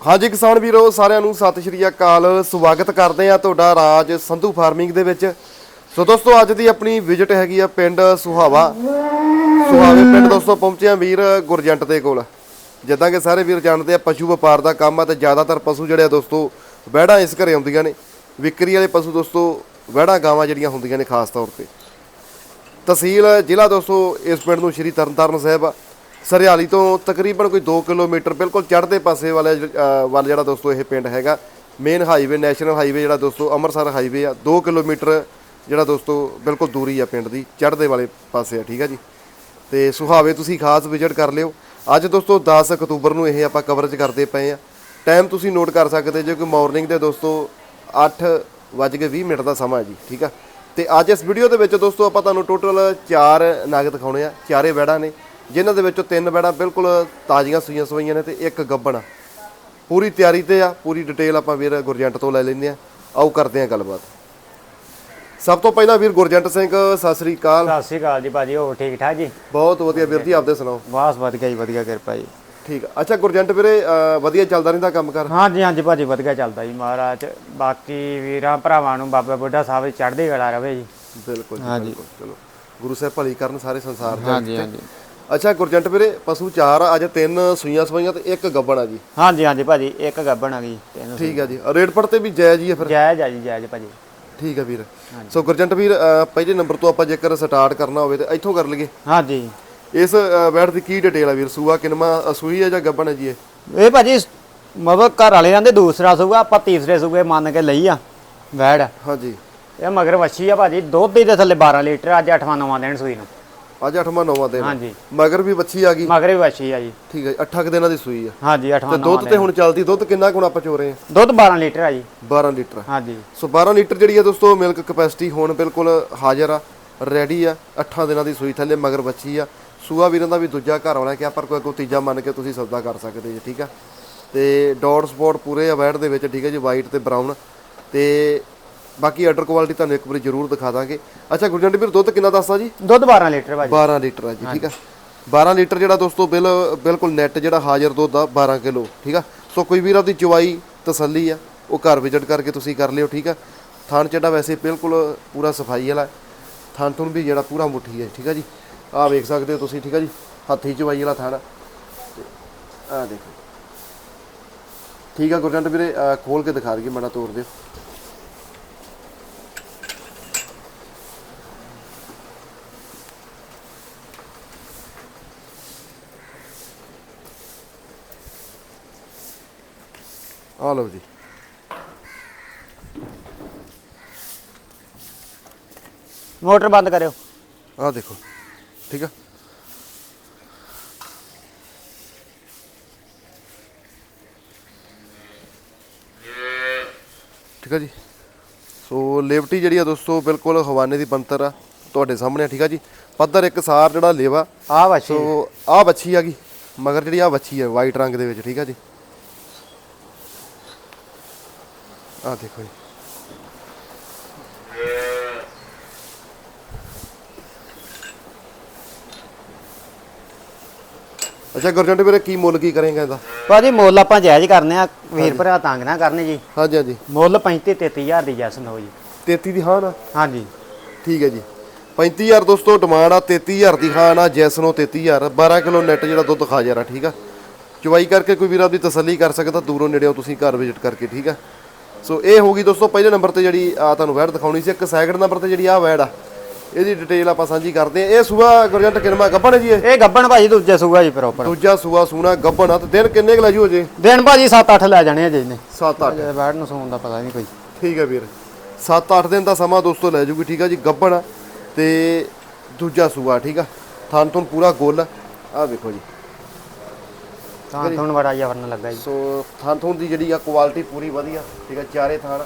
ਹਾਂਜੀ ਕਿਸਾਨ ਵੀਰੋ, ਸਾਰਿਆਂ ਨੂੰ ਸਤਿ ਸ਼੍ਰੀ ਅਕਾਲ। ਸਵਾਗਤ ਕਰਦੇ ਆ ਤੁਹਾਡਾ ਰਾਜ ਸੰਧੂ ਫਾਰਮਿੰਗ ਦੇ ਵਿੱਚ। ਸੋ ਦੋਸਤੋ, ਅੱਜ ਦੀ ਆਪਣੀ ਵਿਜ਼ਿਟ ਹੈਗੀ ਆ ਪਿੰਡ ਸੁਹਾਵਾ। ਸੁਹਾਵੇ ਪਿੰਡ ਦੋਸਤੋ, ਪਹੁੰਚੇ ਆ ਵੀਰ ਗੁਰਜੰਟ ਦੇ ਕੋਲ। ਜਿੱਦਾਂ ਕਿ ਸਾਰੇ ਵੀਰ ਜਾਣਦੇ ਆ, ਪਸ਼ੂ ਵਪਾਰ ਦਾ ਕੰਮ ਆ ਤੇ ਜ਼ਿਆਦਾਤਰ ਪਸ਼ੂ ਜਿਹੜੇ ਆ ਦੋਸਤੋ, ਵਹਿੜਾਂ ਇਸ ਘਰੇ ਆਉਂਦੀਆਂ ਨੇ। ਵਿਕਰੀ ਵਾਲੇ ਪਸ਼ੂ ਦੋਸਤੋ, ਵਹਿੜਾਂ ਗਾਵਾਂ ਜਿਹੜੀਆਂ ਹੁੰਦੀਆਂ ਨੇ, ਖਾਸ ਤੌਰ ਤੇ। ਤਹਿਸੀਲ ਜ਼ਿਲ੍ਹਾ ਦੋਸਤੋ, ਇਸ ਪਿੰਡ ਨੂੰ ਸ਼੍ਰੀ ਤਰਨਤਾਰਨ ਸਾਹਿਬ ਆ। ਸਰਿਆਲੀ ਤੋਂ ਤਕਰੀਬਨ ਕੋਈ 2 ਕਿਲੋਮੀਟਰ ਬਿਲਕੁਲ ਚੜ੍ਹਦੇ ਪਾਸੇ ਵਾਲੇ ਜ- ਵੱਲ ਜਿਹੜਾ ਦੋਸਤੋ ਇਹ ਪਿੰਡ ਹੈਗਾ। ਮੇਨ ਹਾਈਵੇ ਨੈਸ਼ਨਲ ਹਾਈਵੇ ਜਿਹੜਾ ਦੋਸਤੋ ਅੰਮ੍ਰਿਤਸਰ ਹਾਈਵੇ ਆ। 2 ਕਿਲੋਮੀਟਰ ਜਿਹੜਾ ਦੋਸਤੋ ਬਿਲਕੁਲ ਦੂਰੀ ਆ ਪਿੰਡ ਦੀ, ਚੜ੍ਹਦੇ ਵਾਲੇ ਪਾਸੇ ਆ, ਠੀਕ ਆ ਜੀ? ਤੇ ਸੁਹਾਵੇ ਤੁਸੀਂ ਖਾਸ ਵਿਜ਼ਿਟ ਕਰ ਲਿਓ। ਅੱਜ ਦੋਸਤੋ 10 ਅਕਤੂਬਰ ਨੂੰ ਇਹ ਆਪਾਂ ਕਵਰੇਜ ਕਰਦੇ ਪਏ ਆ। ਟਾਈਮ ਤੁਸੀਂ ਨੋਟ ਕਰ ਸਕਦੇ ਜੇ ਕਿ ਮਾਰਨਿੰਗ ਦੇ ਦੋਸਤੋ 8:20 ਮਿੰਟ ਦਾ ਸਮਾਂ ਹੈ ਜੀ, ਠੀਕ ਆ? ਤੇ ਅੱਜ ਇਸ ਵੀਡੀਓ ਦੇ ਵਿੱਚ ਦੋਸਤੋ ਆਪਾਂ ਤੁਹਾਨੂੰ ਟੋਟਲ 4 ਨਾਗ ਦਿਖਾਉਣੇ ਆ। ਚਾਰੇ ਵੈੜਾਂ ਨੇ। ਜਿਨ੍ਹਾਂ ਦੇ ਵਿੱਚੋਂ ਤਿੰਨ ਵੈੜਾਂ ਬਿਲਕੁਲ ਤਾਜ਼ੀਆਂ ਸੂਈਆਂ ਸਵਾਈਆਂ ਨੇ ਤੇ ਇੱਕ ਗੱਬਣ ਪੂਰੀ ਤਿਆਰੀ ਤੇ ਆ ਪੂਰੀ ਡਿਟੇਲ ਆਪਾਂ ਵੀਰ ਗੁਰਜੰਟ ਤੋਂ ਲੈ ਲੈਂਦੇ ਆ। ਆਓ ਕਰਦੇ ਆ ਗੱਲਬਾਤ। ਸਭ ਤੋਂ ਪਹਿਲਾਂ ਵੀਰ ਗੁਰਜੰਟ ਸਿੰਘ ਸਤਿ ਸ੍ਰੀ ਅਕਾਲ। ਸਤਿ ਸ਼੍ਰੀ ਅਕਾਲ ਜੀ ਭਾਜੀ ਹੋਰ ਠੀਕ ਠਾਕ ਜੀ? ਬਹੁਤ ਵਧੀਆ ਵੀਰ ਜੀ ਆਪਦੇ ਸੁਣਾਓ? ਬਾਸ ਵਧੀਆ ਜੀ ਵਧੀਆ ਕਿਰਪਾ ਜੀ। ਠੀਕ ਆ। ਅੱਛਾ ਗੁਰਜੰਟ ਵੀਰੇ ਵਧੀਆ ਚੱਲਦਾ ਰਹਿੰਦਾ ਕੰਮ ਕਰ? ਹਾਂਜੀ ਹਾਂਜੀ ਭਾਜੀ ਵਧੀਆ ਚੱਲਦਾ ਜੀ ਮਹਾਰਾਜ। ਬਾਕੀ ਵੀਰਾਂ ਭਰਾਵਾਂ ਨੂੰ ਬਾਬਾ ਬੁੱਢਾ ਸਾਹਿਬ ਚੜ੍ਹਦੀ ਕਲਾ ਰਵੇ ਜੀ। ਬਿਲਕੁਲ ਜੀ ਬਿਲਕੁਲ। ਚਲੋ ਗੁਰੂ ਸਾਹਿਬ ਭਲੀ ਕਰਨ ਸਾਰੇ ਸੰਸਾਰ ਦੇ ਹਾਂਜੀ ਹਾਂਜੀ। ਅੱਛਾ ਗੁਰਜੰਟ ਵੀਰੇ ਪਸ਼ੂ ਚਾਰ ਆ ਅੱਜ ਤਿੰਨ ਸੂਈਆਂ ਸਵਾਈਆਂ ਤੇ ਇੱਕ ਗੱਬਣ ਆ ਜੀ। ਹਾਂਜੀ ਹਾਂਜੀ ਭਾਜੀ ਇੱਕ ਗੱਬਣ ਆ ਗਈ ਤੈਨੂੰ ਠੀਕ ਆ ਜੀ। ਰੇਟ ਪੜ ਤੇ ਵੀ ਜਾਇਜ਼ ਹੀ ਆ ਫਿਰ? ਜਾਇਜ਼ ਆ ਜੀ ਜਾਇਜ਼ ਭਾਜੀ। ਠੀਕ ਆ ਵੀਰ। ਸੋ ਗੁਰਜੰਟ ਵੀਰ ਪਹਿਲੇ ਨੰਬਰ ਤੋਂ ਆਪਾਂ ਜੇਕਰ ਸਟਾਰਟ ਕਰਨਾ ਹੋਵੇ ਤੇ ਇੱਥੋਂ ਕਰ ਲਈਏ। ਹਾਂਜੀ। ਇਸ ਬੈਡ ਦੀ ਕੀ ਡਿਟੇਲ ਆ ਵੀਰ? ਸੂਆ ਕਿਨਮਾ ਸੂਈ ਆ ਜਾਂ ਗੱਬਣ ਹੈ ਜੀ ਇਹ? ਇਹ ਭਾਜੀ ਮਤਲਬ ਘਰ ਵਾਲੇ ਕਹਿੰਦੇ ਦੂਸਰਾ ਸੂਗਾ ਆਪਾਂ ਤੀਸਰੇ ਸੂਗੇ ਮੰਨ ਕੇ ਲਈ ਆ ਵੈੜ ਹਾਂਜੀ। ਇਹ ਮਗਰ ਵੱਛੀ ਆ ਭਾਜੀ ਦੁੱਧ ਦੀ ਦੇ ਥੱਲੇ 12 ਲੀਟਰ ਅੱਜ 8ਵਾਂ 9ਵਾਂ ਦਿਨ ਸੂਈ ਨੂੰ। ਅੱਜ 8ਵਾਂ 9ਵਾਂ ਦਿਨ ਹਾਂਜੀ। ਮਗਰ ਵੀ ਬੱਚੀ ਆ ਗਈ। ਮਗਰ ਵੀ ਵੱਛੀ ਆ ਜੀ। ਠੀਕ ਹੈ 8 ਕੁ ਦਿਨਾਂ ਦੀ ਸੂਈ ਆ। ਹਾਂਜੀ ਤੇ 8ਵਾਂ ਦੁੱਧ ਤੇ ਹੁਣ ਚੱਲਦੀ ਦੁੱਧ ਕਿੰਨਾ ਕੁ ਹੁਣ ਆਪਾਂ ਚੋ ਰਹੇ ਆ? ਦੁੱਧ 12 ਲੀਟਰ ਆ ਜੀ। 12 ਲੀਟਰ। ਹਾਂਜੀ। ਸੋ 12 ਲੀਟਰ ਜਿਹੜੀ ਆ ਦੋਸਤੋ ਮਿਲਕ ਕਪੈਸਿਟੀ ਹੁਣ ਬਿਲਕੁਲ ਹਾਜ਼ਰ ਆ ਰੈਡੀ ਆ 8 ਦਿਨਾਂ ਦੀ ਸੂਈ ਥੱਲੇ ਮਗਰ ਬੱਚੀ ਆ। ਸੂਆ ਵੀਰਾਂ ਦਾ ਵੀ ਦੂਜਾ ਘਰ ਵਾਲਾ ਕਿ ਪਰ ਕੋਈ ਕੋਈ ਤੀਜਾ ਮੰਨ ਕੇ ਤੁਸੀਂ ਸੌਦਾ ਕਰ ਸਕਦੇ ਜੀ ਠੀਕ ਆ? ਤੇ ਡਾਟ ਸਪੌਟ ਪੂਰੇ ਆ ਵੈਟ ਦੇ ਵਿੱਚ ਠੀਕ ਹੈ ਜੀ ਵਾਈਟ ਤੇ ਬਰਾਊਨ ਤੇ ਬਾਕੀ ਆਰਡਰ ਕੁਆਲਿਟੀ ਤੁਹਾਨੂੰ ਇੱਕ ਵਾਰੀ ਜ਼ਰੂਰ ਦਿਖਾ ਦਾਂਗੇ। ਅੱਛਾ ਗੁਰਜੰਟ ਵੀਰ ਦੁੱਧ ਕਿੰਨਾ ਦੱਸਦਾ ਜੀ? ਦੁੱਧ 12 ਲੀਟਰ ਭਾਜੀ। 12 ਲੀਟਰ ਆ ਜੀ ਠੀਕ ਆ। 12 ਲੀਟਰ ਜਿਹੜਾ ਦੋਸਤੋ ਬਿਲ ਬਿਲਕੁਲ ਨੈਟ ਜਿਹੜਾ ਹਾਜ਼ਰ ਦੁੱਧ ਆ 12 ਕਿਲੋ ਠੀਕ ਆ। ਸੋ ਕੋਈ ਵੀਰ ਆਪਦੀ ਚਵਾਈ ਤਸੱਲੀ ਆ ਉਹ ਘਰ ਵਿਜ਼ਿਟ ਕਰਕੇ ਤੁਸੀਂ ਕਰ ਲਿਓ ਠੀਕ ਆ। ਥਾਣ ਜਿਹੜਾ ਵੈਸੇ ਬਿਲਕੁਲ ਪੂਰਾ ਸਫ਼ਾਈ ਵਾਲਾ ਥਾਣ ਥੁਣ ਵੀ ਜਿਹੜਾ ਪੂਰਾ ਮੁੱਠੀ ਹੈ ਠੀਕ ਆ ਜੀ। ਆਹ ਵੇਖ ਸਕਦੇ ਹੋ ਤੁਸੀਂ ਠੀਕ ਆ ਜੀ। ਹੱਥੀ ਚਵਾਈ ਵਾਲਾ ਥਾਣ ਆ। ਦੇਖੋ। ਠੀਕ ਆ ਗੁਰਜੰਟ ਵੀਰੇ ਖੋਲ ਕੇ ਦਿਖਾ ਦਈਏ ਮਾੜਾ ਤੋੜ ਦਿਓ। ਆ ਲਓ ਜੀ। ਮੋਟਰ ਬੰਦ ਕਰਿਓ। ਆਹ ਦੇਖੋ ਠੀਕ ਆ? ਠੀਕ ਆ ਜੀ? ਸੋ ਲੇਵਟੀ ਜਿਹੜੀ ਆ ਦੋਸਤੋ ਬਿਲਕੁਲ ਹਵਾਨੇ ਦੀ ਬੰਤਰ ਆ ਤੁਹਾਡੇ ਸਾਹਮਣੇ ਆ, ਠੀਕ ਆ ਜੀ? ਪੱਧਰ ਇੱਕ ਸਾਰ ਜਿਹੜਾ ਲੇਵਾ ਆ ਵੱਛੀ ਸੋ ਆਹ ਬੱਚੀ ਆ ਗਈ ਮਗਰ ਜਿਹੜੀ ਆ ਬੱਚੀ ਆ ਵਾਈਟ ਰੰਗ ਦੇ ਵਿੱਚ ਠੀਕ ਆ ਜੀ? ਆਹ ਦੇਖੋ ਜੀ। ਅੱਛਾ ਗੁਰਜੰਟ ਵੀਰੇ ਕੀ ਮੁੱਲ ਕੀ ਕਰੇਗਾ ਇਹਦਾ? ਭਾਜੀ ਮੁੱਲ ਆਪਾਂ ਜਾਇਜ਼ ਕਰਨੇ ਆ ਵੀਰ ਭਰਾ ਤੰਗ ਨਾ ਕਰਨੇ ਜੀ। ਹਾਂਜੀ ਹਾਂਜੀ। ਮੁੱਲ 35 33000 ਦੀ ਜੈਸਨ ਹੋ ਜੀ। 33 ਦੀ ਹਾਂ ਨਾ? ਹਾਂਜੀ। ਠੀਕ ਹੈ ਜੀ। 35000 ਦੋਸਤੋ ਡਿਮਾਂਡ ਆ 33000 ਦੀ ਖਾਨ ਆ ਜੈਸਨੋ 33000 12 ਕਿਲੋ ਨੈਟ ਜਿਹੜਾ ਦੁੱਧ ਖਾ ਜਾ ਰਿਹਾ ਠੀਕ ਆ? ਚਵਾਈ ਕਰਕੇ ਕੋਈ ਵੀਰ ਆਪਦੀ ਤਸੱਲੀ ਕਰ ਸਕਦਾ ਦੂਰੋਂ ਨੇੜਿਓਂ ਤੁਸੀਂ ਘਰ ਵਿਜ਼ਿਟ ਕਰਕੇ ਠੀਕ ਆ? ਸੋ ਇਹ ਹੋਗੀ ਦੋਸਤੋ ਪਹਿਲੇ ਨੰਬਰ ਤੇ ਜਿਹੜੀ ਆ ਤੁਹਾਨੂੰ ਵੈੜ ਦਿਖਾਉਣੀ ਸੀ। ਇੱਕ ਸੈਕਿੰਡ ਨੰਬਰ ਤੇ ਜਿਹੜੀ ਆ ਵੈੜ ਆ ਇਹਦੀ ਡਿਟੇਲ ਆਪਾਂ ਸਾਂਝੀ ਕਰਦੇ ਆ ਇਹ ਸੂਆ ਗੁਰਜੰਟ ਕਿਰਮਾ ਗੱਬਣ ਹੈ ਜੀ ਇਹ? ਇਹ ਗੱਬਣ ਭਾਜੀ ਦੂਜੇ ਸੂਗਾ ਜੀ ਪ੍ਰੋਪਰ ਦੂਜਾ ਸੂਆ ਸੂਣਾ ਗੱਬਣ ਆ ਤੇ ਦਿਨ ਕਿੰਨੇ ਕੁ ਲੈ ਜੂ ਅਜੇ? ਦਿਨ ਭਾਜੀ 7-8 ਲੈ ਜਾਣੇ ਆ ਜੀ ਨੇ 7-8 ਅਜੇ ਬੈਠ ਨੂੰ ਸੌਣ ਦਾ ਪਤਾ ਨਹੀਂ ਕੋਈ। ਠੀਕ ਹੈ ਵੀਰ। 7-8 ਦਿਨ ਦਾ ਸਮਾਂ ਦੋਸਤੋ ਲੈ ਜੂਗੀ ਠੀਕ ਆ ਜੀ ਗੱਬਣ ਆ ਤੇ ਦੂਜਾ ਸੂਆ ਠੀਕ ਆ। ਥਣ ਤੋਂ ਪੂਰਾ ਗੋਲ ਆ। ਆਹ ਵੇਖੋ ਜੀ। ਤਾਂ ਤੁਹਾਨੂੰ ਬੜਾ ਜਵਰਨ ਲੱਗਾ ਜੀ। ਸੋ ਥਣ ਥਣ ਦੀ ਜਿਹੜੀ ਆ ਕੁਆਲਿਟੀ ਪੂਰੀ ਵਧੀਆ, ਠੀਕ ਆ, ਚਾਰੇ ਥਣ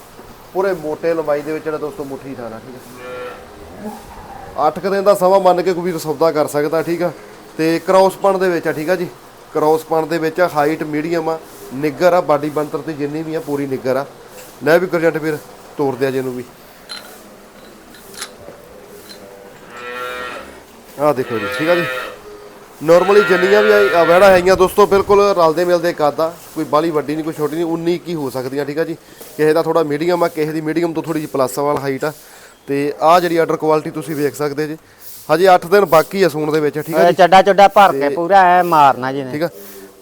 ਪੂਰੇ ਮੋਟੇ ਲੰਬਾਈ ਦੇ ਵਿੱਚ ਜਿਹੜਾ ਦੋਸਤੋ ਮੁੱਠੀ ਥਣ ਆ, ਠੀਕ ਆ। 8 ਦਿਨ ਦਾ ਸਮਾਂ ਮੰਨ ਕੇ ਕੋਈ ਵੀਰ ਸੌਦਾ ਕਰ ਸਕਦਾ, ਠੀਕ ਆ। ਤੇ ਕ੍ਰਾਸਪਣ ਦੇ ਵਿੱਚ ਆ, ਠੀਕ ਆ ਜੀ। ਕ੍ਰਾਸਪਣ ਦੇ ਵਿੱਚ ਹਾਈਟ ਮੀਡੀਅਮ ਆ ਨਿੱਗਰ ਆ ਬਾਡੀ ਬੰਤਰ ਤੇ ਜਿੰਨੀ ਵੀ ਆ, ਪੂਰੀ ਨਿੱਗਰ ਆ। ਲੈ ਵੀ ਗੁਰਜੰਟ ਵੀਰ ਤੋੜ ਦਿਆ ਜਿਹਨੂੰ ਵੀ। ਆਹ ਦੇਖੋ ਜੀ, ਠੀਕ ਆ ਜੀ। ਨਾਰਮਲੀ ਜਿੰਨੀਆਂ ਵੀ ਵੈੜਾ ਹੈਗੀਆਂ ਦੋਸਤੋ ਬਿਲਕੁਲ ਰਲਦੇ ਮਿਲਦੇ ਕਾਦਾ ਕੋਈ ਬਾਲੀ ਵੱਡੀ ਨਹੀਂ ਕੋਈ ਛੋਟੀ ਨਹੀਂ 19 ਕੀ ਹੋ ਸਕਦੀਆਂ ਠੀਕ ਆ ਜੀ? ਕਿਸੇ ਦਾ ਥੋੜਾ ਮੀਡੀਅਮ ਆ ਕਿਸੇ ਦੀ ਮੀਡੀਅਮ ਤੋਂ ਥੋੜੀ ਜਿਹੀ ਪਲੱਸ ਵਾਲ ਹਾਈਟ ਆ। ਤੇ ਆ ਜਿਹੜੀ ਆਰਡਰ ਕੁਆਲਿਟੀ ਤੁਸੀਂ ਵੇਖ ਸਕਦੇ ਜੀ। ਹਜੇ 8 ਦਿਨ ਬਾਕੀ ਆ ਸੂਣ ਦੇ ਵਿੱਚ ਠੀਕ ਆ ਚੱਡਾ ਚੱਡਾ ਭਰ ਕੇ ਪੂਰਾ ਐ ਮਾਰਨਾ ਜੀ ਨੇ ਠੀਕ ਆ?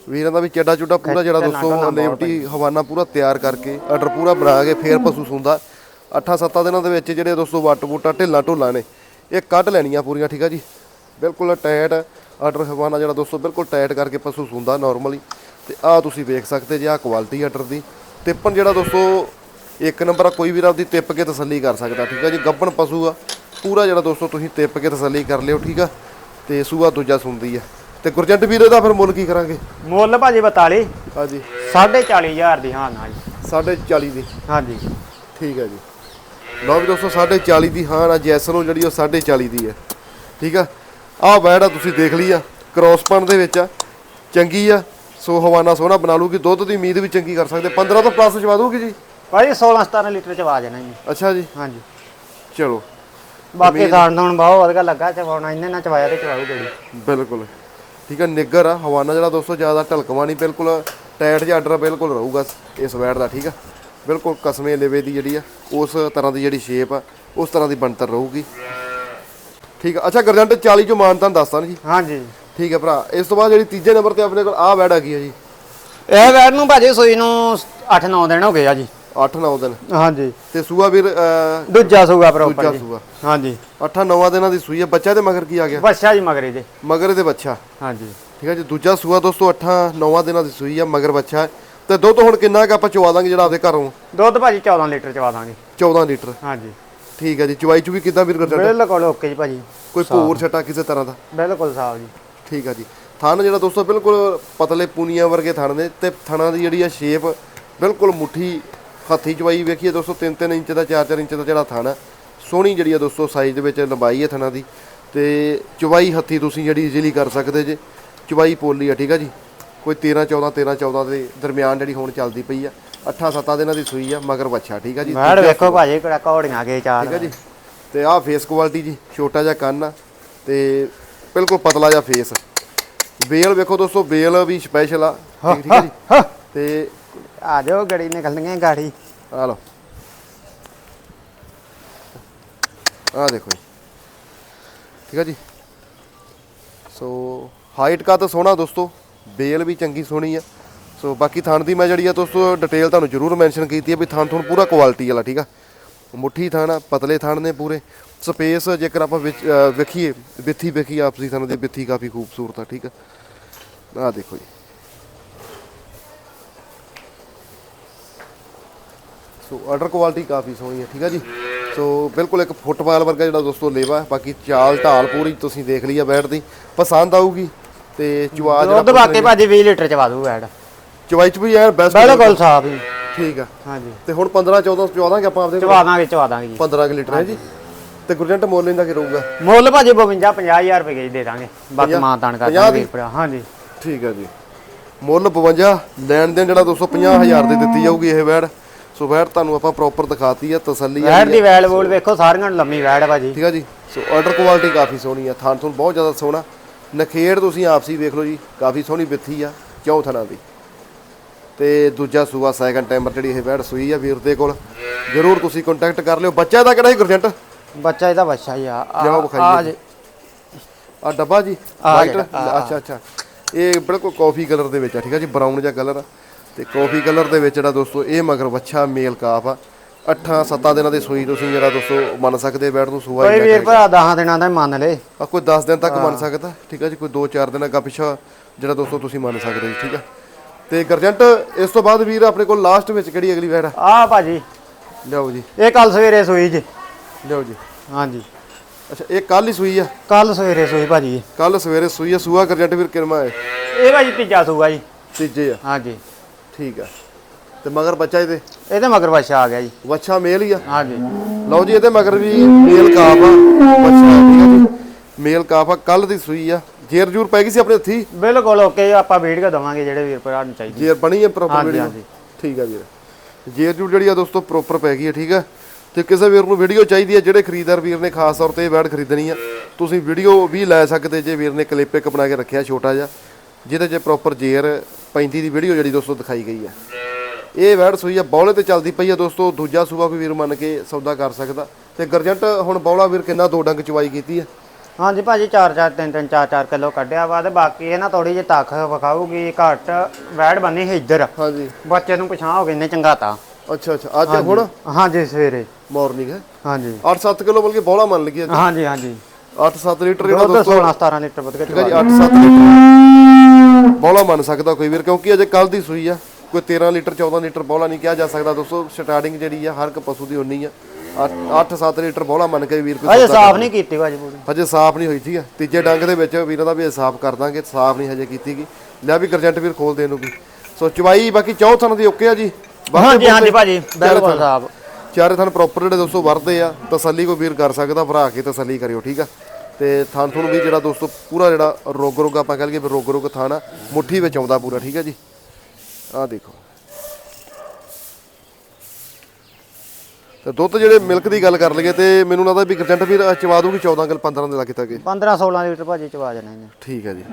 ਵੀਰਾਂ ਦਾ ਵੀ ਚੱਡਾ ਚੁੱਡਾ ਪੂਰਾ ਜਿਹੜਾ ਦੋਸਤੋ ਲੇਵਟੀ ਹਵਾਨਾ ਪੂਰਾ ਤਿਆਰ ਕਰਕੇ ਆਰਡਰ ਪੂਰਾ ਬਣਾ ਕੇ ਫੇਰ ਪਸ਼ੂ ਸੂੰਦਾ। 8-7 ਦਿਨਾਂ ਦੇ ਵਿੱਚ ਜਿਹੜੇ ਦੋਸਤੋ ਵੱਟ ਬੂਟਾ ਢਿੱਲਾ ਢੋਲਾ ਨੇ ਇਹ ਕੱਢ ਲੈਣੀਆਂ ਪੂਰੀਆਂ ਠੀਕ ਆ ਜੀ? ਬਿਲਕੁਲ ਟਾਇਟ ਆਰਡਰ ਹਵਾਨਾ ਜਿਹੜਾ ਦੋਸਤੋ ਬਿਲਕੁਲ ਟਾਇਟ ਕਰਕੇ ਪਸ਼ੂ ਸੂੰਦਾ ਨਾਰਮਲੀ ਤੇ ਆ ਤੁਸੀਂ ਵੇਖ ਸਕਦੇ ਜੀ ਆ ਕੁਆਲਿਟੀ ਆਰਡਰ ਦੀ। ਤਿੱਪਣ ਜਿਹੜਾ ਦੋਸਤੋ ਇੱਕ ਨੰਬਰ ਆ ਕੋਈ ਵੀ ਆਪਦੀ ਤਿੱਪ ਕੇ ਤਸੱਲੀ ਕਰ ਸਕਦਾ ਠੀਕ ਆ ਜੀ? ਗੱਬਣ ਪਸ਼ੂ ਆ। ਪੂਰਾ ਜਿਹੜਾ ਦੋਸਤੋ ਤੁਸੀਂ ਤਿੱਪ ਕੇ ਤਸੱਲੀ ਕਰ ਲਿਓ ਠੀਕ ਆ? ਤੇ ਸੂਆ ਦੂਜਾ ਸੁਣਦੀ ਆ। ਤੇ ਗੁਰਜੰਟ ਵੀਰ ਇਹਦਾ ਫਿਰ ਮੁੱਲ ਕੀ ਕਰਾਂਗੇ? ਮੁੱਲ ਭਾਜੀ 42 ਹਾਂਜੀ। 45000 ਦੀ ਹਾਂ ਨਾ ਜੀ। 40 ਦੀ। ਹਾਂਜੀ। ਠੀਕ ਹੈ ਜੀ। ਲਓ ਵੀ ਦੋਸਤੋ 40 ਦੀ ਹਾਂ ਨਾ ਜੈਸਨੋ ਜਿਹੜੀ ਉਹ 40 ਦੀ ਹੈ ਠੀਕ ਆ? ਆਹ ਵੈੜ ਆ ਤੁਸੀਂ ਦੇਖ ਲਈ ਆ ਕ੍ਰੋਸਪਨ ਦੇ ਵਿੱਚ ਆ ਚੰਗੀ ਆ ਸੋ ਹਵਾਨਾ ਸੋਹਣਾ ਬਣਾ ਲੂਗੀ ਦੁੱਧ ਦੀ ਉਮੀਦ ਵੀ ਚੰਗੀ ਕਰ ਸਕਦੇ 15 ਤੋਂ ਪਲੱਸ ਚਵਾ ਦੂਗੀ ਜੀ? ਭਾਜੀ 16 17 ਲੀਟਰ ਚ ਆ ਜਾਣਾ ਜੀ। ਅੱਛਾ ਜੀ। ਹਾਂਜੀ। ਚਲੋ। ਬਾਕੀ ਖਾਣ ਦਾਣ ਬਹੁਤ ਵਧੀਆ ਲੱਗਾ ਚਵਾਉਣਾ ਇਹਨੇ ਨਾ ਚਵਾਇਆ ਤੇ ਚਵਾਉ ਜਿਹੜੀ ਬਿਲਕੁਲ। ਠੀਕ ਆ ਨਿੱਗਰ ਆ ਹਵਾਨਾ ਜਿਹੜਾ ਦੋਸਤੋ ਜ਼ਿਆਦਾ ਢਲਕਵਾ ਨਹੀਂ ਬਿਲਕੁਲ ਟਾਇਟ ਜਿਹਾ ਆਰਡਰ ਬਿਲਕੁਲ ਰਹੂਗਾ ਇਸ ਵੈੜ ਦਾ ਠੀਕ ਆ? ਬਿਲਕੁਲ ਕਸਮੇ ਲੇਵੇ ਦੀ ਜਿਹੜੀ ਆ ਉਸ ਤਰ੍ਹਾਂ ਦੀ ਜਿਹੜੀ ਸ਼ੇਪ ਆ ਉਸ ਤਰ੍ਹਾਂ ਦੀ ਬਣਤਰ ਰਹੂਗੀ। ਠੀਕ ਆ। ਅੱਛਾ ਗਰਜੰਟ 40 ਚੋਂ ਮਾਨਤਾਨ ਦੱਸਤਾ ਨਾ ਜੀ। ਹਾਂਜੀ। ਠੀਕ ਹੈ ਭਰਾ। ਇਸ ਤੋਂ ਬਾਅਦ ਜਿਹੜੀ ਤੀਜੇ ਨੰਬਰ ਤੇ ਆਪਣੇ ਕੋਲ ਆਹ ਵੈੜ ਆ ਗਈ ਹੈ ਜੀ। ਇਹ ਵੈੜ ਨੂੰ ਭਾਜੀ ਸੂਈ ਨੂੰ 8-9 ਦਿਨ ਹੋ ਗਏ ਆ ਜੀ। 8-9 ਦਿਨ। ਹਾਂਜੀ। ਤੇ ਸੂਆ ਵੀਰ ਅਹ, ਦੂਜਾ ਸੂਗਾ ਦੂਜਾ ਪ੍ਰੋਪਰ ਜੀ ਸੂਆ। ਹਾਂਜੀ। 8-9 ਦਿਨਾਂ ਦੀ ਸੂਈ ਹੈ ਬੱਚਾ ਤੇ ਮਗਰ ਕੀ ਆ ਗਿਆ? ਬੱਚਾ ਜੀ ਮਗਰੇ ਦੇ ਮਗਰ ਇਹਦੇ ਬੱਚਾ। ਹਾਂਜੀ। ਠੀਕ ਹੈ ਜੀ। ਦੂਜਾ ਸੂਆ ਦੋਸਤੋ 8-9 ਦਿਨਾਂ ਦੀ ਸੂਈ ਆ ਮਗਰ ਬੱਚਾ। ਹੈ। ਤੇ ਦੁੱਧ ਹੁਣ ਕਿੰਨਾ ਕੁ ਆਪਾਂ ਚਵਾ ਦਾਂਗੇ ਜਿਹੜਾ ਆਪਦੇ ਘਰੋਂ? ਦੁੱਧ ਭਾਜੀ 14 ਲੀਟਰ ਚਵਾ ਦਾਂਗੇ। 14 ਲੀਟਰ। ਹਾਂਜੀ। ਠੀਕ ਹੈ ਜੀ ਚਵਾਈ ਚ ਵੀ ਕਿੱਦਾਂ ਵੀਰ ਗਰਜੰਟ ਬਿਲਕੁਲ ਓਕੇ ਜੀ ਭਾਜੀ। ਕੋਈ ਭੂਰ ਛਟਾ ਕਿਸੇ ਤਰ੍ਹਾਂ ਦਾ? ਬਿਲਕੁਲ ਸਾਫ਼ ਜੀ। ਠੀਕ ਆ ਜੀ। ਥਣ ਜਿਹੜਾ ਦੋਸਤੋ ਬਿਲਕੁਲ ਪਤਲੇ ਪੂਨੀਆਂ ਵਰਗੇ ਥਣ ਨੇ ਤੇ ਥਣਾਂ ਦੀ ਜਿਹੜੀ ਆ ਸ਼ੇਪ ਬਿਲਕੁਲ ਮੁੱਠੀ ਹੱਥੀ ਚਵਾਈ ਵੇਖੀਏ ਦੋਸਤੋ 3-3 ਇੰਚ ਦਾ 4-4 ਇੰਚ ਦਾ ਜਿਹੜਾ ਥਣ ਸੋਹਣੀ ਜਿਹੜੀ ਆ ਦੋਸਤੋ ਸਾਈਜ਼ ਦੇ ਵਿੱਚ ਲੰਬਾਈ ਹੈ ਥਣਾਂ ਦੀ। ਤੇ ਚਵਾਈ ਹੱਥੀ ਤੁਸੀਂ ਜਿਹੜੀ ਇਜ਼ੀਲੀ ਕਰ ਸਕਦੇ ਜੇ। ਚਵਾਈ ਪੋਲੀ ਆ ਠੀਕ ਆ ਜੀ। ਕੋਈ 13 14 13 14 ਦੇ ਦਰਮਿਆਨ ਜਿਹੜੀ ਹੁਣ ਚੱਲਦੀ ਪਈ ਆ। 8-7 ਦਿਨਾਂ ਦੀ ਸੂਈ ਆ ਮਗਰ ਬੱਚਾ ਠੀਕ ਆ ਜੀ? ਵੈੜ ਵੇਖੋ ਭਾਜੀ ਕਿਹੜਾ ਘੋੜੀਆਂ ਗਏ ਚਾਰ ਠੀਕ ਹੈ ਜੀ? ਤੇ ਆਹ ਫੇਸ ਕੁਆਲਿਟੀ ਜੀ ਛੋਟਾ ਜਿਹਾ ਕੰਨ ਆ ਤੇ ਬਿਲਕੁਲ ਪਤਲਾ ਜਿਹਾ ਫੇਸ ਬੇਲ ਵੇਖੋ ਦੋਸਤੋ ਬੇਲ ਵੀ ਸਪੈਸ਼ਲ ਆ ਠੀਕ ਠੀਕ ਹੈ ਜੀ ਤੇ ਆ ਜਾਓ ਗੜੀ ਨਿਕਲਣੀਆਂ ਗਾੜੀ। ਆ ਲਓ। ਆ ਦੇਖੋ ਜੀ। ਠੀਕ ਹੈ ਜੀ? ਸੋ ਹਾਈਟ ਕਾ ਤਾਂ ਸੋਹਣਾ ਦੋਸਤੋ? ਬੇਲ ਵੀ ਚੰਗੀ ਸੋਹਣੀ ਆ। ਸੋ ਬਾਕੀ ਥਣ ਦੀ ਮੈਂ ਜਿਹੜੀ ਆ ਦੋਸਤੋ ਡਿਟੇਲ ਤੁਹਾਨੂੰ ਜ਼ਰੂਰ ਮੈਂਸ਼ਨ ਕੀਤੀ ਹੈ ਵੀ ਥਣ ਥਣ ਪੂਰਾ ਕੁਆਲਿਟੀ ਵਾਲਾ ਠੀਕ ਆ? ਮੁੱਠੀ ਥਣ ਆ ਪਤਲੇ ਥਣ ਨੇ ਪੂਰੇ। ਸਪੇਸ ਜੇਕਰ ਆਪਾਂ ਵਿੱਚ, ਵੇਖੀਏ ਬਿੱਥੀ ਵੇਖੀ ਆਪਸੀ ਥਣ ਦੀ ਬਿੱਥੀ ਕਾਫੀ ਖੂਬਸੂਰਤ ਆ ਠੀਕ ਆ? ਆ ਦੇਖੋ ਜੀ। ਸੋ ਆਰਡਰ ਕੁਆਲਿਟੀ ਕਾਫੀ ਸੋਹਣੀ ਹੈ ਠੀਕ ਹੈ ਜੀ? ਸੋ ਬਿਲਕੁਲ ਇੱਕ ਫੁੱਟਬਾਲ ਵਰਗਾ ਜਿਹੜਾ ਦੋਸਤੋ ਲੇਵਾ। ਬਾਕੀ ਚਾਲ ਢਾਲ ਪੂਰੀ ਤੁਸੀਂ ਦੇਖ ਲਈ ਆ ਬੈਠ ਦੀ। ਪਸੰਦ ਆਊਗੀ ਤੇ ਚਵਾ ਦੁੱਧ ਜਿਹੜਾ ਬਾਕੀ ਭਾਜੀ 20 ਲੀਟਰ ਚਵਾ ਦੂ ਵੈੜ ਚਵਾਈ ਚ ਵੀ ਐਨ ਬੈਸਟ ਬਿਲਕੁਲ ਸਾਫ਼ ਜੀ। ਠੀਕ ਆ। ਹਾਂਜੀ। ਤੇ ਹੁਣ 15 14 ਚਵਾ ਦਾਂਗੇ ਆਪਾਂ ਆਪਦੇ। ਚਵਾ ਦਾਂਗੇ ਚਵਾ ਦਾਂਗੇ ਜੀ। 15 ਕਿ ਲੀਟਰ ਹੈ ਜੀ। ਤੇ ਗੁਰਜੰਟ ਮੁੱਲ ਇਹਦਾ ਕੀ ਰਹੂਗਾ? ਮੁੱਲ ਭਾਜੀ 52 50000 ਰੁਪਏ ਜੀ ਦੇ ਦਾਂਗੇ। ਬਾਕੀ ਮਾਂ ਤਾਨ ਕਰ ਦਾਂਗੇ? ਭਰਾ ਹਾਂਜੀ। ਠੀਕ ਆ ਜੀ। ਮੁੱਲ 52 ਲੈਣ ਦੇਣ ਜਿਹੜਾ 250000 ਦੀ ਦਿੱਤੀ ਜਾਊਗੀ ਇਹ ਵੈੜ। ਸੋ ਵੈੜ ਤੁਹਾਨੂੰ ਆਪਾਂ ਪ੍ਰੋਪਰ ਦਿਖਾਤੀ ਆ ਤਸੱਲੀ ਆ ਵੈੜ ਦੀ ਵੈਲ ਵੂਲ ਵੇਖੋ ਸਾਰੀਆਂ ਲੰਮੀ ਵੈੜ ਆ ਭਾਜੀ। ਠੀਕ ਆ ਜੀ। ਸੋ ਆਰਡਰ ਕੁਆਲਿਟੀ ਕਾਫੀ ਸੋਹਣੀ ਆ ਥਾਨ ਥੁਨ ਬਹੁਤ ਜ਼ਿਆਦਾ ਸੋਹਣਾ। ਨਖੇੜ ਤੁਸੀਂ ਆਪਸੀ ਵੇਖ ਲਓ ਜੀ ਕਾਫੀ ਸੋਹਣੀ ਬਿੱਥੀ ਆ ਚੌ ਥਣਾ ਦੀ। ਤੇ ਦੂਜਾ ਸੂਆ ਸੈਕੰਡ ਟਾਈਮਰ ਜਿਹੜੀ ਇਹ ਵੈੜ ਸੂਈ ਆ ਵੀਰ ਦੇ ਕੋਲ। ਜਰੂਰ ਤੁਸੀਂ ਕੰਟੈਕਟ ਕਰ ਲਿਓ। ਬੱਚਾ ਦਾ ਕਿਹੜਾ ਸੀ ਗੁਰਜੰਟ? ਬੱਚਾ ਇਹਦਾ ਬੱਚਾ ਹੀ ਆ। ਆ- ਲਿਆਓ ਵਿਖਾਈਏ ਆ ਜੀ। ਆ ਡੱਬਾ ਜੀ ਵਾਈਟ ਅੱਛਾ ਅੱਛਾ। ਇਹ ਬਿਲਕੁਲ ਕਾਫੀ ਕਲਰ ਦੇ ਵਿੱਚ ਆ ਠੀਕ ਆ ਜੀ? ਬਰਾਊਨ ਜਿਹਾ ਕਲਰ ਆ। ਤੇ ਕਾਫੀ ਕਲਰ ਦੇ ਵਿੱਚ ਜਿਹੜਾ ਦੋਸਤੋ ਇਹ ਮਗਰ ਬੱਚਾ ਮੇਲ ਕਾਫ ਆ। 8-7 ਦਿਨਾਂ ਦੀ ਸੂਈ ਤੁਸੀਂ ਜਿਹੜਾ ਦੋਸਤੋ ਮੰਨ ਸਕਦੇ ਬੈਠ ਨੂੰ ਸੂਆ ਕੋਈ ਵੀਰ ਭਰਾ 10 ਦਿਨਾਂ ਦਾ ਹੀ ਮੰਨ ਲੇ। ਆ ਕੋਈ 10 ਦਿਨ ਤੱਕ ਮੰਨ ਸਕਦਾ ਠੀਕ ਆ ਜੀ? ਕੋਈ 2-4 ਦਿਨ ਅੱਗਾ ਪਿਛਾ ਜਿਹੜਾ ਦੋਸਤੋ ਤੁਸੀਂ ਮੰਨ ਸਕਦੇ ਜੀ ਠੀਕ ਆ? ਤੇ ਗਰਜੰਟ ਇਸ ਤੋਂ ਬਾਅਦ ਵੀਰ ਆਪਣੇ ਕੋਲ ਲਾਸਟ ਵਿੱਚ ਕਿਹੜੀ ਅਗਲੀ ਵੈੜ ਆ? ਆ ਭਾਜੀ। ਲਿਆਓ ਜੀ। ਇਹ ਕੱਲ ਸਵੇਰੇ ਸੂਈ ਜੀ। ਲਿਆਓ ਜੀ। ਹਾਂਜੀ। ਅੱਛਾ ਇਹ ਕੱਲ ਹੀ ਸੂਈ ਆ? ਕੱਲ ਸਵੇਰੇ ਸੂਈ ਭਾਜੀ। ਕੱਲ ਸਵੇਰੇ ਸੂਈ ਆ। ਸੂਆ ਗਰਜੰਟ ਵੀਰ ਕਿਰਮਾ ਹੈ? ਇਹ ਭਾਜੀ ਤੀਜਾ ਸੂਗਾ ਜੀ। ਤੀਜੇ ਆ। ਹਾਂਜੀ। ਠੀਕ ਆ। ਤੇ ਮਗਰ ਬੱਚਾ ਇਹਦੇ? ਇਹਦੇ ਮਗਰ ਬੱਚਾ ਆ ਗਿਆ ਜੀ। ਵੱਛਾ ਮੇਲ ਹੀ ਆ? ਹਾਂਜੀ। ਲਓ ਜੀ ਇਹਦੇ ਮਗਰ ਵੀ ਮੇਲ ਕਾਫ ਆ। ਬੱਚਾ ਠੀਕ ਆ ਜੀ। ਮੇਲ ਕਾਫ ਆ। ਕੱਲ ਦੀ ਸੂਈ ਆ। ਜੇਰ ਜੂਰ ਪੈ ਗਈ ਸੀ ਆਪਣੇ ਹੱਥੀ? ਬਿਲਕੁਲ ਓਕੇ ਆਪਾਂ ਵੀਡੀਓ ਦਵਾਂਗੇ ਜਿਹੜੇ ਵੀਰ ਭਰਾ ਨੂੰ ਚਾਹੀਦੀ ਜੇਰ ਬਣੀ ਹੈ ਪ੍ਰੋਪਰ ਵੀਡੀਓ ਹਾਂਜੀ। ਠੀਕ ਆ ਵੀਰ। ਜੇਰ ਜੂਰ ਜਿਹੜੀ ਆ ਦੋਸਤੋ ਪ੍ਰੋਪਰ ਪੈ ਗਈ ਹੈ ਠੀਕ ਆ? ਤੇ ਕਿਸੇ ਵੀਰ ਨੂੰ ਵੀਡੀਓ ਚਾਹੀਦੀ ਹੈ ਜਿਹੜੇ ਖਰੀਦਦਾਰ ਵੀਰ ਨੇ ਖਾਸ ਤੌਰ ਤੇ ਇਹ ਬੈਡ ਖਰੀਦਣੀ ਆ ਤੁਸੀਂ ਵੀਡੀਓ ਵੀ ਲੈ ਸਕਦੇ ਜੇ ਵੀਰ ਨੇ ਕਲਿੱਪ ਇੱਕ ਬਣਾ ਕੇ ਰੱਖਿਆ ਛੋਟਾ ਜਿਹਾ ਜਿਹਦੇ 'ਚ ਪ੍ਰੋਪਰ ਜੇਰ 35 ਦੀ ਵੀਡੀਓ ਜਿਹੜੀ ਦੋਸਤੋ ਦਿਖਾਈ ਗਈ ਆ। ਇਹ ਵੈੜ ਸੂਈ ਆ ਬੌਲੇ ਤੇ ਚੱਲਦੀ ਪਈ ਆ ਦੋਸਤੋ ਦੂਜਾ ਸੂਆ ਕੋਈ ਵੀਰ ਮੰਨ ਕੇ ਸੌਦਾ ਕਰ ਸਕਦਾ। ਤੇ ਗਰਜੰਟ ਹੁਣ ਬੌਲਾ ਵੀਰ ਕਿੰਨਾ ਦੋ ਡੰਗ ਚਵਾਈ ਕੀਤੀ ਆ। ਹਾਂਜੀ ਭਾਜੀ 4 4 3 3 4 4 ਕਿਲੋ ਕੱਢਿਆ ਵਾ ਤੇ ਬਾਕੀ ਇਹ ਨਾ ਥੋੜੀ ਜਿਹੀ ਤਾਖ ਵਿਖਾਊਗੀ ਘੱਟ ਵੈੜ ਬੰਨੀ ਹੈ ਇੱਧਰ। ਹਾਂਜੀ। ਬੱਚੇ ਨੂੰ ਪਛਾਣ ਹੋ ਗਏ ਨੇ ਚੰਗਾਤਾ ਅੱਛਾ ਅੱਛਾ। ਅੱਜ ਹੁਣ? ਹਾਂਜੀ ਸਵੇਰੇ। ਮਾਰਨਿੰਗ ਹੈ? ਹਾਂਜੀ। 8-7 ਕਿਲੋ ਬਲਕਿ ਬੌਲਾ ਮੰਨ ਲਈਏ ਹਾਂਜੀ ਹਾਂਜੀ। 8-7 ਲੀਟਰ ਜਿਹੜਾ ਦੋਸਤੋ 16 17 ਲੀਟਰ ਵੱਧ ਕੇ ਠੀਕ ਹੈ ਜੀ 8-7 ਲੀਟਰ। ਬੌਲਾ ਮੰਨ ਸਕਦਾ ਕੋਈ ਵੀਰ ਕਿਉਂਕਿ ਅਜੇ ਕੱਲ ਦੀ ਸੂਈ ਆ। ਕੋਈ 13 ਲੀਟਰ 14 ਲੀਟਰ ਬੌਲਾ ਨਹੀਂ ਕਿਹਾ ਜਾ ਸਕਦਾ ਦੋਸਤੋ। ਸਟਾਰਟਿੰਗ ਜਿਹੜੀ ਆ ਹਰ ਇੱਕ ਪਸ਼ੂ ਦੀ ਉਨੀ ਆ। 8-7 ਲੀਟਰ ਬੌਲਾ ਮੰਨ ਕੇ ਵੀਰ ਕੋਈ ਸੌਦਾ ਸਾਫ਼ ਨਹੀਂ ਕੀਤੀ ਭਾਜੀ ਪੂਰੀ। ਹਜੇ ਸਾਫ਼ ਨਹੀਂ ਹੋਈ ਠੀਕ ਆ ਤੀਜੇ ਡੰਗ ਦੇ ਵਿੱਚ ਵੀਰਾਂ ਦਾ ਵੀ ਸਾਫ਼ ਕਰ ਦਾਂਗੇ ਸਾਫ਼ ਨਹੀਂ ਹਜੇ ਕੀਤੀ ਗੀ ਲੈ ਵੀ ਗਰਜੰਟ ਵੀਰ ਖੋਲ ਦੇ ਇਹਨੂੰ ਵੀ। ਸੋ ਚਵਾਈ ਬਾਕੀ ਚੌਥਨ ਦੀ ਓਕੇ ਆ ਜੀ। ਹਾਂਜੀ ਹਾਂਜੀ ਭਾਜੀ ਬਿਲਕੁਲ ਸਾਫ਼। ਚਾਰੇ ਥਣ ਪ੍ਰੋਪਰ ਜਿਹੜੇ ਦੋਸਤੋ ਵਰਦੇ ਆ ਤਸੱਲੀ ਕੋਈ ਵੀਰ ਕਰ ਸਕਦਾ ਭਰਾ ਕੇ ਤਸੱਲੀ ਕਰਿਓ ਠੀਕ ਆ? ਤੇ ਥਣ ਥਣ ਵੀ ਜਿਹੜਾ ਦੋਸਤੋ ਪੂਰਾ ਜਿਹੜਾ ਰੋਗ ਰੋਗ ਆਪਾਂ ਕਹਿ ਲਈਏ ਰੋਗ ਰੋਗ ਥਣ ਮੁੱਠੀ ਵਿੱਚ ਆਉਂਦਾ ਪੂਰਾ ਠੀਕ ਆ ਜੀ? ਆਹ ਦੇਖੋ। ਤੇ ਦੁੱਧ ਜਿਹੜੇ ਮਿਲਕ ਦੀ ਗੱਲ ਕਰ ਲਈਏ ਤੇ ਮੈਨੂੰ ਲੱਗਦਾ ਵੀ ਗਰਜੰਟ ਵੀਰ ਚਵਾ ਦੂਗੀ 14 ਕਿਲ 15 ਦੇ ਲੱਗੇ ਤੱਕ। 15 16 ਲੀਟਰ ਭਾਜੀ ਚਵਾ ਜਾਣਾ ਇਹਨੇ ਠੀਕ ਹੈ ਜੀ।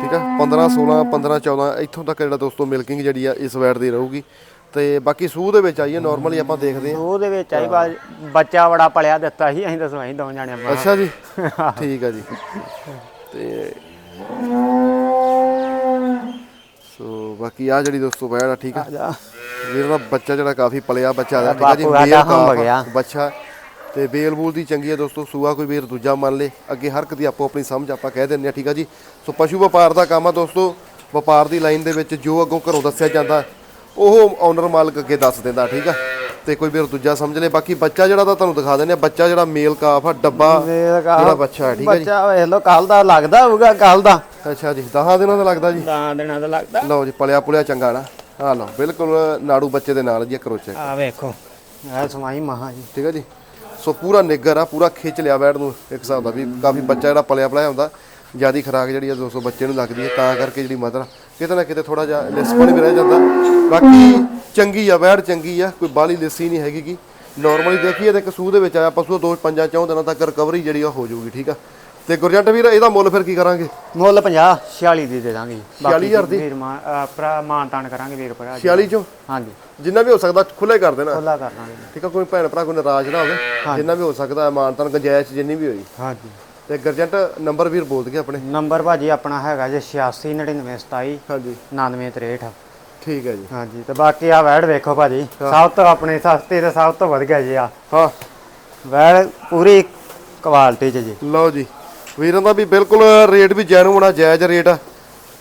ਠੀਕ ਆ? 15 16 15 14 ਇੱਥੋਂ ਤੱਕ ਜਿਹੜਾ ਦੋਸਤੋ ਮਿਲਕਿੰਗ ਜਿਹੜੀ ਆ ਇਸ ਵੈਟ ਦੀ ਰਹੂਗੀ। ਤੇ ਬਾਕੀ ਸੂਹ ਦੇ ਵਿੱਚ ਆਈਏ ਨਾਰਮਲੀ ਆਪਾਂ ਦੇਖਦੇ ਹਾਂ। ਉਹਦੇ ਵਿੱਚ ਆਈ ਬੱਚਾ ਬੜਾ ਪਲਿਆ ਦਿੱਤਾ ਸੀ ਅਸੀਂ ਤਾਂ ਸਵਾਈ ਦੋ ਜਾਣੇ ਆਪਾਂ। ਅੱਛਾ ਜੀ। ਠੀਕ ਆ ਜੀ। ਤੇ ਸੋ ਬਾਕੀ ਆ ਜਿਹੜੀ ਦੋਸਤੋ ਵੈੜ ਆ ਠੀਕ ਆ ਜਾ। ਵੀਰ ਦਾ ਬੱਚਾ ਜਿਹੜਾ ਕਾਫੀ ਪਲਿਆ ਬੱਚਾ ਦਾ ਠੀਕ ਜੀ ਬਾਪੂ ਸਾਡਾ ਮੇਲ ਕਾਫ ਗਿਆ। ਬੱਚਾ। ਤੇ ਬੇਲ ਬੂਲ ਦੀ ਚੰਗੀ ਆ ਦੋਸਤੋ ਸੂਆ ਕੋਈ ਵੀਰ ਦੂਜਾ ਮੰਨ ਲੇ। ਅੱਗੇ ਹਰ ਇੱਕ ਦੀ ਆਪੋ ਆਪਣੀ ਸਮਝ ਆਪਾਂ ਕਹਿ ਦਿੰਦੇ ਆ ਠੀਕ ਆ ਜੀ। ਸੋ ਪਸ਼ੂ ਵਪਾਰ ਦਾ ਕੰਮ ਆ ਦੋਸਤੋ। ਵਪਾਰ ਦੀ ਲਾਈਨ ਦੇ ਵਿੱਚ ਜੋ ਅੱਗੋਂ ਘਰੋਂ ਦੱਸਿਆ ਜਾਂਦਾ ਉਹ ਓਨਰ ਮਾਲਕ ਅੱਗੇ ਦੱਸ ਦਿੰਦਾ ਠੀਕ ਆ। ਤੇ ਕੋਈ ਵੀਰ ਦੂਜਾ ਸਮਝ ਲੇ। ਬਾਕੀ ਬੱਚਾ ਜਿਹੜਾ ਤਾਂ ਤੁਹਾਨੂੰ ਦਿਖਾ ਦਿੰਦੇ ਆ ਬੱਚਾ ਜਿਹੜਾ ਮੇਲ ਕਾਫ ਆ ਡੱਬਾ ਮੇਲ ਕਾਫ। ਜਿਹੜਾ ਬੱਚਾ ਹੈ ਠੀਕ ਆ ਜੀ। ਬੱਚਾ ਵੇਖ ਲੋ ਕੱਲ ਦਾ ਲੱਗਦਾ ਹੋਊਗਾ ਕੱਲ ਦਾ। ਅੱਛਾ ਜੀ 10 ਦਿਨਾਂ ਦਾ ਲੱਗਦਾ ਜੀ? ਤਾਂ ਦਿਨਾਂ ਦਾ ਲੱਗਦਾ। ਲਓ ਜੀ ਪਲਿਆ ਪੁਲਿਆ ਚੰਗਾ ਨਾ। ਆ ਲਓ ਬਿਲਕੁਲ ਨਾੜੂ ਬੱਚੇ ਦੇ ਨਾਲ ਜੀ ਕਰੋਚੇ ਆ ਵੇਖੋ ਇਹ ਸਵਾਈ ਮਹਾ ਜੀ। ਠੀਕ ਹੈ ਜੀ? ਸੋ ਪੂਰਾ ਨਿੱਗਰ ਆ ਪੂਰਾ ਖਿੱਚ ਲਿਆ ਬੈਡ ਨੂੰ ਇੱਕ ਹਿਸਾਬ ਦਾ ਵੀ ਕਾਫੀ ਬੱਚਾ ਜਿਹੜਾ ਪਲਿਆ ਪਲਿਆ ਹੁੰਦਾ ਜਿਆਦੀ ਖਰਾਕ ਜਿਹੜੀ ਆ 200 ਬੱਚੇ ਨੂੰ ਲੱਗਦੀ ਹੈ ਤਾਂ ਕਰਕੇ ਜਿਹੜੀ ਮਦਰ ਕਿਤੇ ਨਾ ਕਿਤੇ ਥੋੜਾ ਜਿਹਾ ਲਿਸਪਣ ਵੀ ਰਹਿ ਜਾਂਦਾ। ਬਾਕੀ ਚੰਗੀ ਆ ਬੈਡ ਚੰਗੀ ਆ ਕੋਈ ਬਾਲੀ ਲਿੱਸੀ ਨਹੀਂ ਹੈਗੀ ਗੀ। ਨਾਰਮਲੀ ਦੇਖੀਏ ਤੇ ਇੱਕ ਸੂਹ ਦੇ ਵਿੱਚ ਆਇਆ ਪਸ਼ੂ ਦੋ ਪੰਜਾਂ ਚੌਂ ਦਿਨਾਂ ਤੱਕ ਰਿਕਵਰੀ ਜਿਹੜੀ ਆ ਹੋ ਜਾਊਗੀ ਠੀਕ ਆ? ਤੇ ਗੁਰਜੰਟ ਵੀਰ ਇਹਦਾ ਮੁੱਲ ਫਿਰ ਕੀ ਕਰਾਂਗੇ? ਮੁੱਲ 50 46 ਦੀ ਦੇ ਦਾਂਗੇ 46,000 ਦੀ? ਵੀਰ ਮਾਨ ਅ, ਭਰਾ ਮਾਨ ਤਾਨ ਕਰਾਂਗੇ ਵੀਰ ਭਰਾ ਜੀ। 46 ਚੋਂ? ਹਾਂਜੀ। ਜਿੰਨਾ ਵੀ ਹੋ ਸਕਦਾ ਖੁੱਲੇ ਕਰ ਦੇਣਾ। ਖੁੱਲਾ ਕਰ ਦਾਂਗੇ। ਠੀਕ ਆ ਕੋਈ ਭੈਣ ਭਰਾ ਕੋਈ ਨਾਰਾਜ਼ ਨਾ ਹੋਵੇ। ਜਿੰਨਾ ਵੀ ਹੋ ਸਕਦਾ ਮਾਨਤਨ ਗੁੰਜਾਇਸ਼ ਜਿੰਨੀ ਵੀ ਹੋਈ। ਹਾਂਜੀ। ਤੇ ਗਰਜੰਟ ਨੰਬਰ ਵੀਰ ਬੋਲ ਦਗੇ ਆਪਣੇ। ਨੰਬਰ ਭਾਜੀ ਆਪਣਾ ਹੈਗਾ ਜੇ 86 99 27 ਹਾਂਜੀ। 99 63 ਠੀਕ ਹੈ ਜੀ। ਹਾਂਜੀ ਤੇ ਬਾਕੀ ਆ ਵੈੜ ਵੇਖੋ ਭਾਜੀ। ਸਭ ਤੋਂ ਆਪਣੀ ਸਸਤੀ ਤੇ ਸਭ ਤੋਂ ਵਧੀਆ ਜੀ ਆ। ਹਾਂ। ਵੈੜ ਪੂਰੀ ਕੁਆਲਿਟੀ ਚ ਜੀ। ਲਓ ਜੀ। ਵੀਰਾਂ ਦਾ ਵੀ ਬਿਲਕੁਲ ਰੇਟ ਵੀ ਜੈਨੂਨ ਆ ਜਾਇਜ਼ ਰੇਟ ਆ।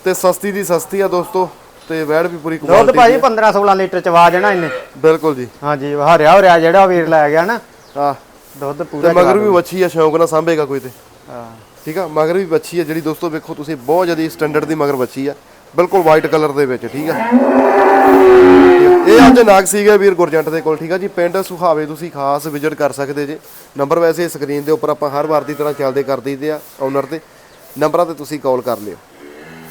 ਤੇ ਸਸਤੀ ਦੀ ਸਸਤੀ ਆ ਦੋਸਤੋ ਤੇ ਵੈੜ ਵੀ ਪੂਰੀ ਦੁੱਧ ਕੁਆਲਿਟੀ ਭਾਜੀ 15 16 ਲੀਟਰ ਚਵਾ ਦੇਣਾ ਇਹਨੇ। ਬਿਲਕੁਲ ਜੀ। ਹਾਂਜੀ ਹਰਿਆ ਹਰਿਆ ਜਿਹੜਾ ਵੀਰ ਲੈ ਗਿਆ ਨਾ ਹਾਂ। ਦੁੱਧ ਤੇ ਪੂਰਾ ਮਗਰ ਵੀ ਵੱਛੀ ਆ ਸ਼ੌਂਕ ਨਾਲ ਸਾਂਭੇਗਾ ਕੋਈ ਤੇ। ਹਾਂ। ਠੀਕ ਆ ਮਗਰ ਵੀ ਵੱਛੀ ਆ ਜਿਹੜੀ ਦੋਸਤੋ ਵੇਖੋ ਤੁਸੀਂ ਬਹੁਤ ਜ਼ਿਆਦਾ ਸਟੈਂਡਰਡ ਦੀ ਮਗਰ ਵੱਛੀ ਆ। ਬਿਲਕੁਲ ਵਾਈਟ ਕਲਰ ਦੇ ਵਿੱਚ, ਠੀਕ ਆ। ਇਹ ਅੱਜ ਨਾਗ ਸੀਗਾ ਵੀਰ ਗੁਰਜੰਟ ਦੇ ਕੋਲ, ਠੀਕ ਆ ਜੀ। ਪਿੰਡ ਸੁਹਾਵੇ ਤੁਸੀਂ ਖਾਸ ਵਿਜ਼ਿਟ ਕਰ ਸਕਦੇ ਜੇ। ਨੰਬਰ ਵੈਸੇ ਸਕਰੀਨ ਦੇ ਉੱਪਰ ਆਪਾਂ ਹਰ ਵਾਰ ਦੀ ਤਰ੍ਹਾਂ ਚੱਲਦੇ ਕਰ ਦਈਦੇ ਆ ਓਨਰ ਤੇ। ਨੰਬਰਾਂ ਤੇ ਤੁਸੀਂ ਕਾਲ ਕਰ ਲਿਓ।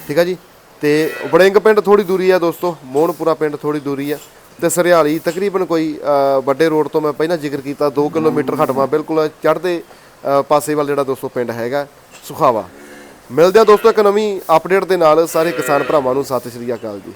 ਠੀਕ ਆ ਜੀ? ਤੇ ਬੜਿੰਗ ਪਿੰਡ ਥੋੜੀ ਦੂਰੀ ਆ ਦੋਸਤੋ, ਮੋਹਨਪੁਰਾ ਪਿੰਡ ਥੋੜੀ ਦੂਰੀ ਆ। ਤੇ ਸਰਿਆਲੀ, ਤਕਰੀਬਨ ਕੋਈ ਵੱਡੇ ਰੋਡ ਤੋਂ ਮੈਂ ਪਹਿਲਾਂ ਜ਼ਿਕਰ ਕੀਤਾ 2 ਕਿਲੋਮੀਟਰ ਹਟਵਾ, ਬਿਲਕੁਲ ਚੜ੍ਹਦੇ ਪਾਸੇ ਵੱਲ ਜਿਹੜਾ ਦੋਸਤੋ ਪਿੰਡ ਹੈਗਾ ਸੁਖਾਵਾ ਮਿਲਦੇ ਆ ਦੋਸਤੋ ਇੱਕ ਨਵੀਂ ਅਪਡੇਟ ਦੇ ਨਾਲ ਸਾਰੇ ਕਿਸਾਨ ਭਰਾਵਾਂ ਨੂੰ, ਸਤਿ ਸ਼੍ਰੀ ਅਕਾਲ ਜੀ।